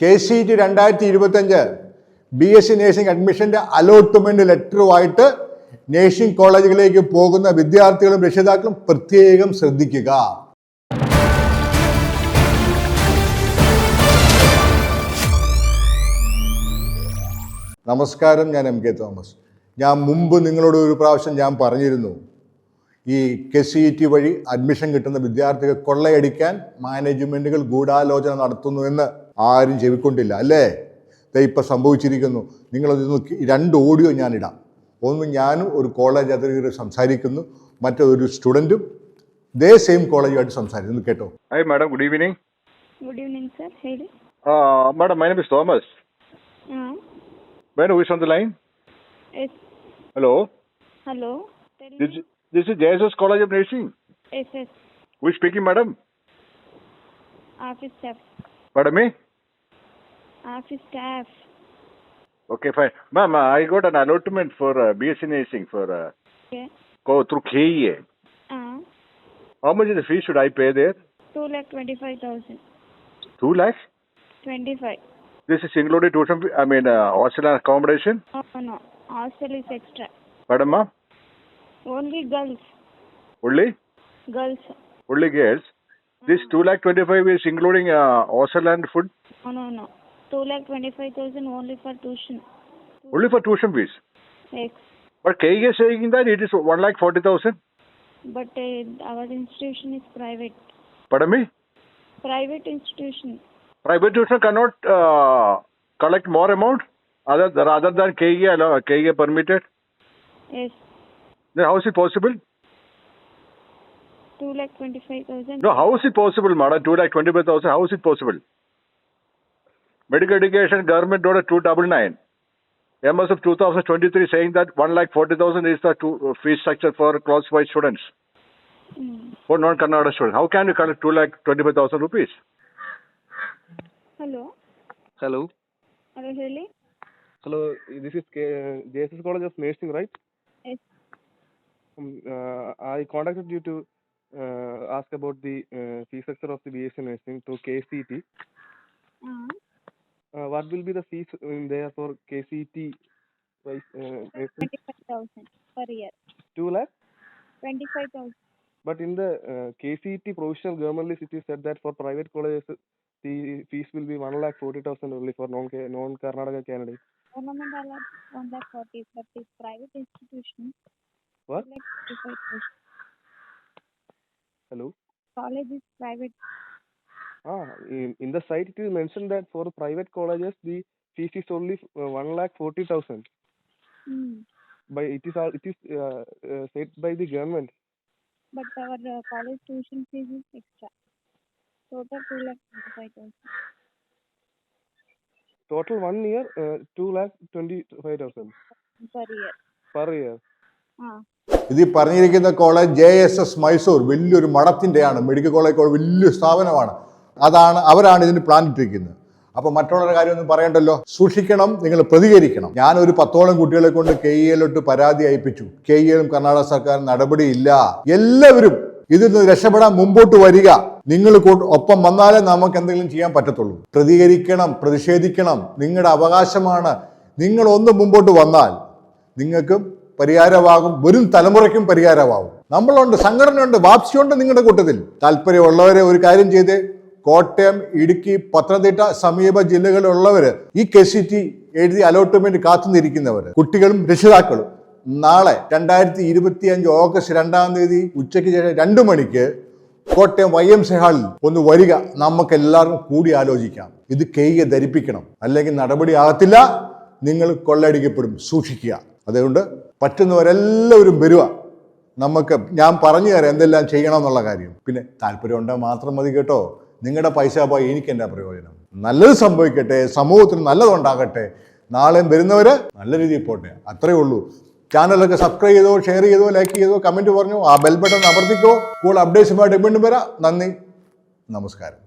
K C T രണ്ടായിരത്തി ഇരുപത്തഞ്ച് B S C nursing അഡ്മിഷന്റെ അലോട്ട്മെന്റ് ലെറ്ററുമായിട്ട് നേഴ്സിംഗ് കോളേജുകളിലേക്ക് പോകുന്ന വിദ്യാർത്ഥികളും രക്ഷിതാക്കളും പ്രത്യേകം ശ്രദ്ധിക്കുക. നമസ്കാരം ഞാൻ എം കെ തോമസ്. ഞാൻ മുമ്പ് നിങ്ങളോട് ഒരു പ്രാവശ്യം ഞാൻ പറഞ്ഞിരുന്നു. ഈ കെ സി ടി വഴി അഡ്മിഷൻ കിട്ടുന്ന വിദ്യാർത്ഥികൾ കൊള്ളയടിക്കാൻ മാനേജ്മെന്റുകൾ ഗൂഢാലോചന നടത്തുന്നുവെന്ന് ആരും ചെവിക്കൊണ്ടില്ല അല്ലേ? ദേ ഇപ്പം സംഭവിച്ചിരിക്കുന്നു. നിങ്ങളതൊന്ന് രണ്ട് ഓഡിയോ ഞാനിടാം. ഒന്ന് ഞാനും ഒരു കോളേജ് അധികൃതർ സംസാരിക്കുന്നു മറ്റൊരു സ്റ്റുഡന്റും ദേ സെയിം കോളേജുമായിട്ട് സംസാരിക്കുന്നു. കേട്ടോ. Hi madam good evening good evening sir head madam my name is Thomas madam who is on the line hello hello this is J S S college of nursing who speaking madam office staff മാഡമേ office staff. Okay, fine. Ma'am, I got an allotment for uh, BSc nursing for uh, Okay. through KEA. Uh, uh-huh. How much is the fee should I pay there? two lakh twenty-five thousand. Two lakhs. Twenty-five. This is included tuition. Fee, I mean uh, hostel and accommodation. Oh no, hostel is extra. Madam ma'am. Only girls. Only Girls. only girls. This uh-huh. two lakh twenty five is including uh, hostel and food. No, no no two lakh twenty five thousand only for tuition. Only for tuition fees. Yes. But KE is saying that it is one lakh forty thousand. But uh, our institution is private. Pardon me. Private institution. Private tuition cannot uh, collect more amount other rather than KE KE permitted. Yes. Then how is it possible? Two lakh twenty five thousand. No, how is it possible, madam? Two lakh twenty five thousand. How is it possible? Medical Education Government Order 299, MS of 2023, saying that one lakh forty thousand is the two, uh, fee structure for classified students, mm. for non Kannada students. How can you collect 2,25,000 rupees? Hello. Hello. Hello, really? Hello, this is K- is College of Nursing, right? Yes. Um, uh, I contacted you to uh, ask about the uh, fee structure of the BSc Nursing through KCT. Uh, what will be the fees there for KCT? Uh, 25,000 per year. 2 lakh? 25,000. But in the uh, KCT provisional government list, it is said that for private colleges, the fees will be 1 lakh 40,000 only for non non Karnataka candidates. Government allowed 1 lakh 40, but private institution. What? Hello? College is private Ah, in, in the site it is mentioned that for private colleges the fees is only uh, one lakh forty thousand. Hmm. By it is all it is uh, uh, said by the government. But our uh, college tuition fees is extra. Total two lakh twenty-five thousand. Total one year uh, two lakh twenty five thousand Per year. per year. Ah. ഇത് പറഞ്ഞിരിക്കുന്ന college J S S Mysore വലിയൊരു മഠത്തിന്റെയാണ് medical college college വലിയൊരു സ്ഥാപനമാണ് അതാണ് അവരാണ് ഇതിന് plan ഇട്ടിരിക്കുന്നത്. അപ്പോൾ മറ്റുള്ളവരുടെ കാര്യമൊന്നും പറയണ്ടല്ലോ? സൂക്ഷിക്കണം നിങ്ങൾ പ്രതികരിക്കണം. ഞാനൊരു പത്തോളം കുട്ടികളെ കൊണ്ട് കെ ഇ എല്ലോട്ട് പരാതി അയപ്പിച്ചു. കെ ഇ എല്ലും കർണാടക സർക്കാർ നടപടിയില്ല എല്ലാവരും ഇതിൽ നിന്ന് രക്ഷപ്പെടാൻ മുമ്പോട്ട് വരിക. നിങ്ങൾ ഒപ്പം വന്നാലേ നമുക്ക് എന്തെങ്കിലും ചെയ്യാൻ പറ്റത്തുള്ളൂ. പ്രതികരിക്കണം പ്രതിഷേധിക്കണം. നിങ്ങളുടെ അവകാശമാണ്. നിങ്ങൾ ഒന്ന് മുമ്പോട്ട് വന്നാൽ നിങ്ങൾക്കും പരിഹാരമാകും. വരും തലമുറയ്ക്കും പരിഹാരമാകും. നമ്മളുണ്ട് സംഘടനയുണ്ട് വാപ്സിയുണ്ട് നിങ്ങളുടെ കൂട്ടത്തിൽ. താല്പര്യമുള്ളവരെ ഒരു കാര്യം ചെയ്ത്. കോട്ടയം ഇടുക്കി പത്തനംതിട്ട സമീപ ജില്ലകളിലുള്ളവര് ഈ കെ സി ടി എഴുതി അലോട്ട്മെന്റ് കാത്തുനിരിക്കുന്നവര് കുട്ടികളും രക്ഷിതാക്കളും നാളെ രണ്ടായിരത്തി ഇരുപത്തി അഞ്ച് ഓഗസ്റ്റ് രണ്ടാം തീയതി ഉച്ചയ്ക്ക് ശേഷം രണ്ടു മണിക്ക് കോട്ടയം വൈ എം സി ഹാളിൽ ഒന്ന് വരിക നമുക്ക് എല്ലാവർക്കും കൂടി ആലോചിക്കാം. ഇത് കെയ്യെ ധരിപ്പിക്കണം. അല്ലെങ്കിൽ നടപടി ആകത്തില്ല. നിങ്ങൾ കൊള്ളടിക്കപ്പെടും സൂക്ഷിക്കുക. അതുകൊണ്ട് പറ്റുന്നവരെല്ലാവരും വരിക. നമുക്ക് ഞാൻ പറഞ്ഞു തരാം എന്തെല്ലാം ചെയ്യണം എന്നുള്ള കാര്യം. പിന്നെ താല്പര്യം ഉണ്ടെങ്കിൽ മാത്രം മതി കേട്ടോ. നിങ്ങളുടെ പൈസ പോയി എനിക്ക് എന്താ പ്രയോജനം? നല്ലത് സംഭവിക്കട്ടെ സമൂഹത്തിന് നല്ലതുണ്ടാകട്ടെ. നാളെ വരുന്നവര് നല്ല രീതിയിൽ പോട്ടെ. അത്രേ ഉള്ളൂ. ചാനലൊക്കെ സബ്സ്ക്രൈബ് ചെയ്തോ ഷെയർ ചെയ്തോ ലൈക്ക് ചെയ്തോ കമന്റ് പറഞ്ഞു ആ ബെൽ ബട്ടൺ അമർത്തിക്കോ. കൂടുതൽ അപ്ഡേറ്റ്സുമായിട്ട് വീണ്ടും വരാം. നന്ദി. നമസ്കാരം.